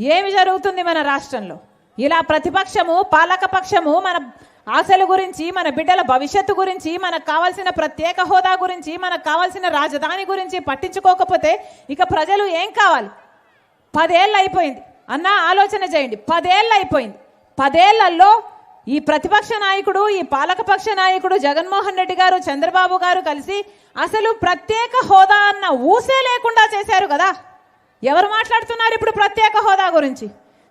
ఏమి జరుగుతుంది మన రాష్ట్రంలో? ఇలా ప్రతిపక్షము పాలక పక్షము మన ఆశల గురించి మన బిడ్డల భవిష్యత్తు గురించి మనకు కావాల్సిన ప్రత్యేక హోదా గురించి మనకు కావాల్సిన రాజధాని గురించి పట్టించుకోకపోతే ఇక ప్రజలు ఏం కావాలి? పదేళ్ళు అయిపోయింది. అన్న ఆలోచన చేయండి. పదేళ్ళు అయిపోయింది. పదేళ్ళలో ఈ ప్రతిపక్ష నాయకుడు ఈ పాలకపక్ష నాయకుడు జగన్మోహన్ రెడ్డి గారు చంద్రబాబు గారు కలిసి అసలు ప్రత్యేక హోదా అన్న ఊసే లేకుండా చేశారు కదా? ఎవరు మాట్లాడుతున్నారు ఇప్పుడు ప్రత్యేక హోదా గురించి?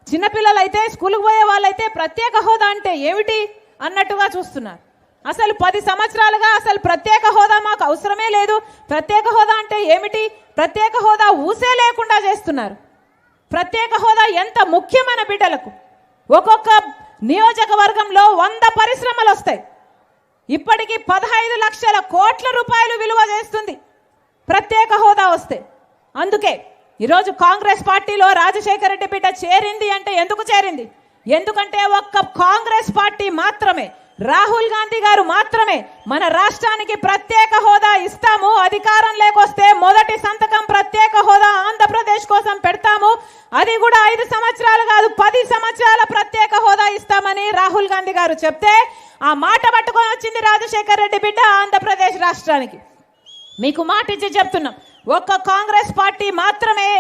చిన్నపిల్లలు అయితే స్కూల్కి పోయే వాళ్ళైతే ప్రత్యేక హోదా అంటే ఏమిటి అన్నట్టుగా చూస్తున్నారు. అసలు పది సంవత్సరాలుగా అసలు ప్రత్యేక హోదా మాకు అవసరమే లేదు. ప్రత్యేక హోదా అంటే ఏమిటి? ప్రత్యేక హోదా ఊసే లేకుండా చేస్తున్నారు. ప్రత్యేక హోదా ఎంత ముఖ్యమైన బిడ్డలకు? ఒక్కొక్క నియోజకవర్గంలో వంద పరిశ్రమలు వస్తాయి. ఇప్పటికి పదహైదు లక్షల కోట్ల రూపాయలు విలువ చేస్తుంది. ప్రత్యేక హోదా వస్తే. అందుకే ఈరోజు కాంగ్రెస్ పార్టీలో రాజశేఖర రెడ్డి బిడ్డ చేరింది అంటే ఎందుకు చేరింది? ఎందుకంటే ఒక్క కాంగ్రెస్ పార్టీ మాత్రమే రాహుల్ గాంధీ గారు మాత్రమే మన రాష్ట్రానికి ప్రత్యేక హోదా ఇస్తాము. అధికారం లేకొస్తే మొదటి సంతకం ప్రత్యేక హోదా ఆంధ్రప్రదేశ్ కోసం పెడతాము. అది కూడా ఐదు సంవత్సరాలు కాదు పది సంవత్సరాల ప్రత్యేక హోదా ఇస్తామని రాహుల్ గాంధీ గారు చెప్తే ఆ మాట పట్టుకొని వచ్చింది రాజశేఖర్ రెడ్డి బిడ్డ ఆంధ్రప్రదేశ్ రాష్ట్రానికి. మీకు మాట ఇచ్చి చెప్తున్నాం. ఒక్క కాంగ్రెస్ పార్టీ మాత్రమే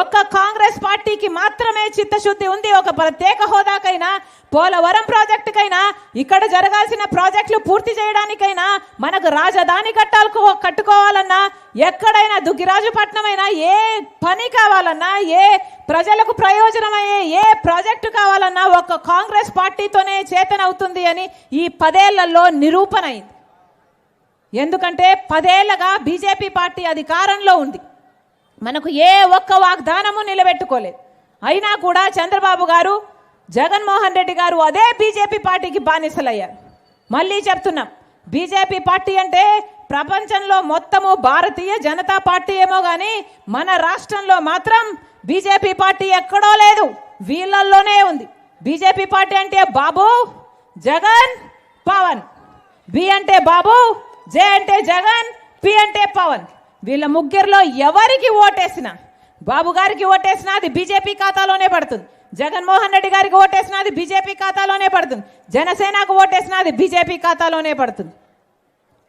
ఒక్క కాంగ్రెస్ పార్టీకి మాత్రమే చిత్తశుద్ధి ఉంది. ఒక ప్రత్యేక హోదాకైనా పోలవరం ప్రాజెక్టుకైనా ఇక్కడ జరగాల్సిన ప్రాజెక్టులు పూర్తి చేయడానికైనా మనకు రాజధాని కట్టాలకు కట్టుకోవాలన్నా ఎక్కడైనా దుగ్గిరాజుపట్నం అయినా ఏ పని కావాలన్నా ఏ ప్రజలకు ప్రయోజనమయ్యే ఏ ప్రాజెక్టు కావాలన్నా ఒక్క కాంగ్రెస్ పార్టీతోనే చేతనవుతుంది అని ఈ పదేళ్ళలో నిరూపణ అయింది. ఎందుకంటే పదేళ్ళగా బీజేపీ పార్టీ అధికారంలో ఉంది. మనకు ఏ ఒక్క వాగ్దానము నిలబెట్టుకోలేదు. అయినా కూడా చంద్రబాబు గారు జగన్మోహన్ రెడ్డి గారు అదే బీజేపీ పార్టీకి బానిసలయ్యారు. మళ్ళీ చెప్తున్నాం బీజేపీ పార్టీ అంటే ప్రపంచంలో మొత్తము భారతీయ జనతా పార్టీ ఏమో కానీ మన రాష్ట్రంలో మాత్రం బీజేపీ పార్టీ ఎక్కడో లేదు వీళ్ళల్లోనే ఉంది. బీజేపీ పార్టీ అంటే బాబు జగన్ పవన్. బి అంటే బాబు జే అంటే జగన్ పి అంటే పవన్. వీళ్ళ ముగ్గురులో ఎవరికి ఓటేసినా బాబు గారికి ఓటేసినా అది బీజేపీ ఖాతాలోనే పడుతుంది. జగన్మోహన్ రెడ్డి గారికి ఓటేసినా అది బీజేపీ ఖాతాలోనే పడుతుంది. జనసేనకు ఓటేసినా అది బీజేపీ ఖాతాలోనే పడుతుంది.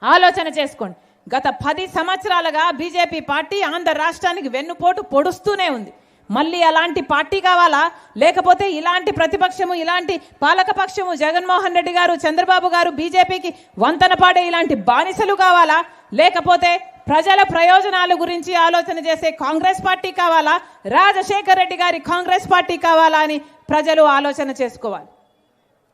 ఆలోచన చేసుకోండి. గత పది సంవత్సరాలుగా బీజేపీ పార్టీ ఆంధ్ర రాష్ట్రానికి వెన్నుపోటు పొడుస్తూనే ఉంది. మళ్ళీ అలాంటి పార్టీ కావాలా? లేకపోతే ఇలాంటి ప్రతిపక్షము ఇలాంటి పాలకపక్షము జగన్మోహన్ రెడ్డి గారు చంద్రబాబు గారు బీజేపీకి వంతన పాడే ఇలాంటి బానిసలు కావాలా? లేకపోతే ప్రజల ప్రయోజనాల గురించి ఆలోచన చేసే కాంగ్రెస్ పార్టీ కావాలా? రాజశేఖర్ రెడ్డి గారి కాంగ్రెస్ పార్టీ కావాలా అని ప్రజలు ఆలోచన చేసుకోవాలి.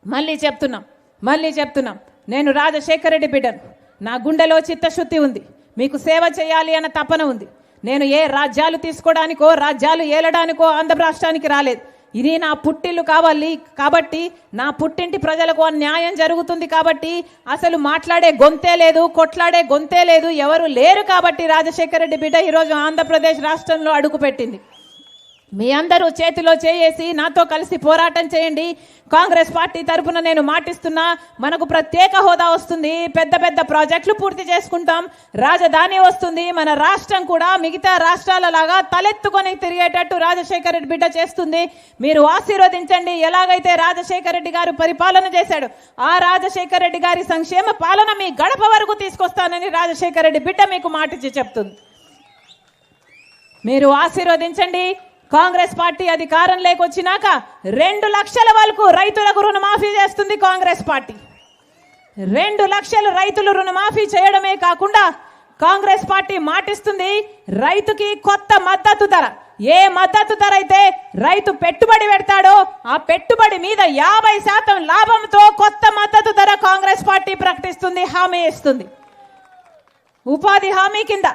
మళ్ళీ చెప్తున్నాం మళ్ళీ చెప్తున్నాం. నేను రాజశేఖర రెడ్డి బిడ్డను. నా గుండెలో చిత్తశుద్ధి ఉంది. మీకు సేవ చేయాలి అన్న తపన ఉంది. నేను ఏ రాజ్యాలు తీసుకోవడానికో రాజ్యాలు ఏలడానికో ఆంధ్ర రాష్ట్రానికి రాలేదు. ఇది నా పుట్టిల్లు కావాలి కాబట్టి నా పుట్టింటి ప్రజలకు న్యాయం జరుగుతుంది కాబట్టి అసలు మాట్లాడే గొంతే లేదు కొట్లాడే గొంతే లేదు ఎవరు లేరు కాబట్టి రాజశేఖర రెడ్డి బిడ్డ ఈరోజు ఆంధ్రప్రదేశ్ రాష్ట్రంలో అడుగుపెట్టింది. మీ అందరూ చేతిలో చేయేసి నాతో కలిసి పోరాటం చేయండి. కాంగ్రెస్ పార్టీ తరఫున నేను మాటిస్తున్నా మనకు ప్రత్యేక హోదా వస్తుంది. పెద్ద పెద్ద ప్రాజెక్టులు పూర్తి చేసుకుంటాం. రాజధాని వస్తుంది. మన రాష్ట్రం కూడా మిగతా రాష్ట్రాల లాగా తలెత్తుకొని తిరిగేటట్టు రాజశేఖర రెడ్డి బిడ్డ చేస్తుంది. మీరు ఆశీర్వదించండి. ఎలాగైతే రాజశేఖర రెడ్డి గారు పరిపాలన చేశాడు ఆ రాజశేఖర రెడ్డి గారి సంక్షేమ పాలన మీ గడప వరకు తీసుకొస్తానని రాజశేఖర రెడ్డి బిడ్డ మీకు మాటిచ్చి చెప్తుంది. మీరు ఆశీర్వదించండి. కాంగ్రెస్ పార్టీ అధికారం లేకొచ్చినాక రెండు లక్షల వరకు రైతులకు రుణమాఫీ చేస్తుంది కాంగ్రెస్ పార్టీ. రెండు లక్షలు రైతులు రుణమాఫీ చేయడమే కాకుండా కాంగ్రెస్ పార్టీ మాటిస్తుంది రైతుకి కొత్త మద్దతు ధర. ఏ మద్దతు ధర అయితే రైతు పెట్టుబడి పెడతాడో ఆ పెట్టుబడి మీద యాభై శాతం లాభంతో కొత్త మద్దతు ధర కాంగ్రెస్ పార్టీ ప్రకటిస్తుంది హామీ ఇస్తుంది. ఉపాధి హామీ కింద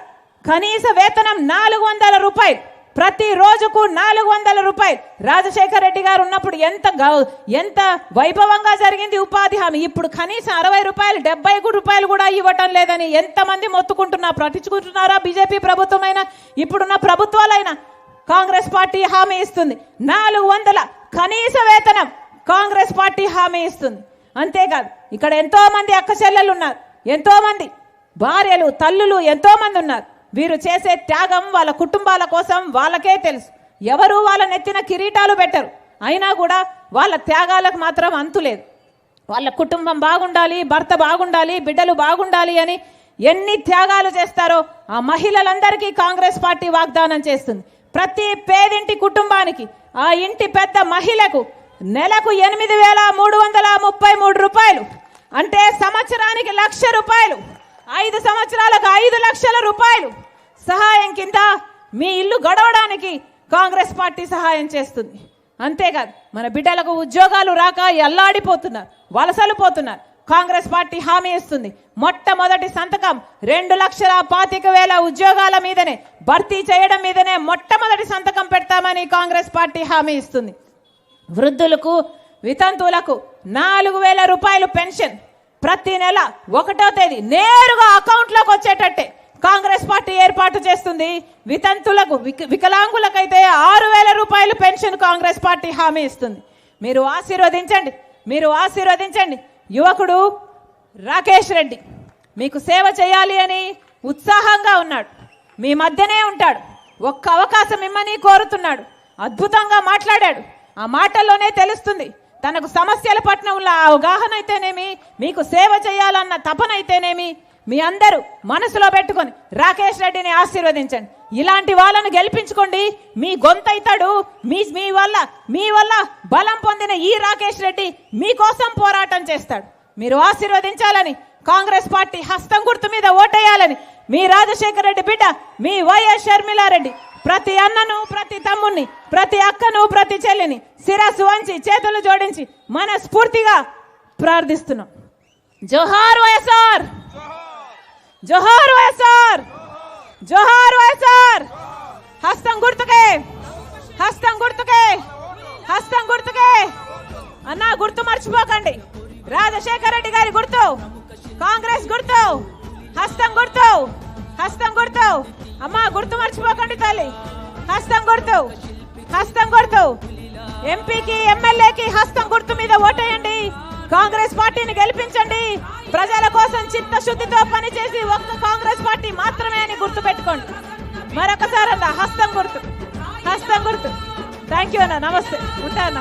కనీస వేతనం నాలుగు వందల రూపాయలు. ప్రతి రోజుకు నాలుగు వందల రూపాయలు. రాజశేఖర రెడ్డి గారు ఉన్నప్పుడు ఎంత ఎంత వైభవంగా జరిగింది ఉపాధి హామీ. ఇప్పుడు కనీసం అరవై రూపాయలు డెబ్బై రూపాయలు కూడా ఇవ్వటం లేదని ఎంతమంది మొత్తుకుంటున్నా పట్టించుకుంటున్నారా? బీజేపీ ప్రభుత్వమైనా? ఇప్పుడున్న ప్రభుత్వాలైనా కాంగ్రెస్ పార్టీ హామీ ఇస్తుంది. నాలుగు వందల కనీస వేతనం కాంగ్రెస్ పార్టీ హామీ ఇస్తుంది. అంతేకాదు ఇక్కడ ఎంతో మంది అక్క చెల్లెలు ఉన్నారు. ఎంతో మంది భార్యలు తల్లులు ఎంతో మంది ఉన్నారు. వీరు చేసే త్యాగం వాళ్ళ కుటుంబాల కోసం వాళ్ళకే తెలుసు. ఎవరు వాళ్ళ నెత్తిన కిరీటాలు పెట్టరు. అయినా కూడా వాళ్ళ త్యాగాలకు మాత్రం అంతులేదు వాళ్ళ కుటుంబం బాగుండాలి భర్త బాగుండాలి బిడ్డలు బాగుండాలి అని ఎన్ని త్యాగాలు చేస్తారో ఆ మహిళలందరికీ కాంగ్రెస్ పార్టీ వాగ్దానం చేస్తుంది. ప్రతి పేదింటి కుటుంబానికి ఆ ఇంటి పెద్ద మహిళకు నెలకు ఎనిమిది వేల మూడు వందల ముప్పై మూడు రూపాయలు. అంటే సంవత్సరానికి లక్ష రూపాయలు. ఐదు సంవత్సరాలకు ఐదు లక్షల రూపాయలు సహాయం కింద మీ ఇల్లు గడవడానికి కాంగ్రెస్ పార్టీ సహాయం చేస్తుంది. అంతేకాదు మన బిడ్డలకు ఉద్యోగాలు రాక ఎల్లాడిపోతున్నారు వలసలు పోతున్నారు. కాంగ్రెస్ పార్టీ హామీ ఇస్తుంది. మొట్టమొదటి సంతకం రెండు లక్షల పాతిక వేల ఉద్యోగాల మీదనే భర్తీ చేయడం మీదనే మొట్టమొదటి సంతకం పెడతామని కాంగ్రెస్ పార్టీ హామీ ఇస్తుంది. వృద్ధులకు వితంతువులకు నాలుగు వేల రూపాయలు పెన్షన్. ప్రతి నెల ఒకటో తేదీ నేరుగా అకౌంట్లోకి వచ్చేటట్టే కాంగ్రెస్ పార్టీ ఏర్పాటు చేస్తుంది. వితంతులకు వికలాంగులకైతే ఆరు వేల రూపాయలు పెన్షన్ కాంగ్రెస్ పార్టీ హామీ ఇస్తుంది. మీరు ఆశీర్వదించండి. మీరు ఆశీర్వదించండి. యువకుడు రాకేష్ రెడ్డి మీకు సేవ చేయాలి అని ఉత్సాహంగా ఉన్నాడు. మీ మధ్యనే ఉంటాడు. ఒక్క అవకాశం ఇమ్మని కోరుతున్నాడు. అద్భుతంగా మాట్లాడాడు. ఆ మాటల్లోనే తెలుస్తుంది. తనకు సమస్యల పట్ల ఉన్న అవగాహన అయితేనేమి మీకు సేవ చేయాలన్న తపన అయితేనేమి మీ అందరూ మనసులో పెట్టుకొని రాకేష్ రెడ్డిని ఆశీర్వదించండి. ఇలాంటి వాళ్ళను గెలిపించుకోండి. మీ గొంతైతాడు మీ మీ వల్ల మీ వల్ల బలం పొందిన ఈ రాకేష్ రెడ్డి మీకోసం పోరాటం చేస్తాడు. మీరు ఆశీర్వదించాలని కాంగ్రెస్ పార్టీ హస్తం గుర్తు మీద ఓటేయాలని మీ రాజశేఖర రెడ్డి బిడ్డ మీ వైఎస్ షర్మిలారెడ్డి ప్రతి అన్నను ప్రతి తమ్ముణ్ణి ప్రతి అక్కను ప్రతి చెల్లిని శిరస్సు వంచి చేతులు జోడించి మనస్ఫూర్తిగా ప్రార్థిస్తున్నాం. జోహార్ వైఎస్ఆర్! జోహార్ వైఎస్ఆర్! జోహార్ వైఎస్ఆర్! హస్తం గుర్తుకే! హస్తం గుర్తుకే! హస్తం గుర్తుకే! అన్నా గుర్తు మర్చిపోకండి. రాజశేఖర రెడ్డి గారి గుర్తు. కాంగ్రెస్ గుర్తు. హస్తం గుర్తు. హస్తం గుర్తు. అమ్మా గుర్తు మర్చిపోకండి తల్లి. హస్తం గుర్తు. హస్తం గుర్తు. ఎంపీకి ఎమ్మెల్యేకి హస్తం గుర్తు మీద ఓటేయండి. కాంగ్రెస్ పార్టీని గెలిపించండి. ప్రజల కోసం చిత్తశుద్ధితో పనిచేసి ఒక్క కాంగ్రెస్ పార్టీ మాత్రమే అని గుర్తు పెట్టుకోండి మరొకసారి అన్న హస్తం గుర్తు. హస్తం గుర్తు. థ్యాంక్ యూ అన్న నమస్తే. ఉంటా అన్న.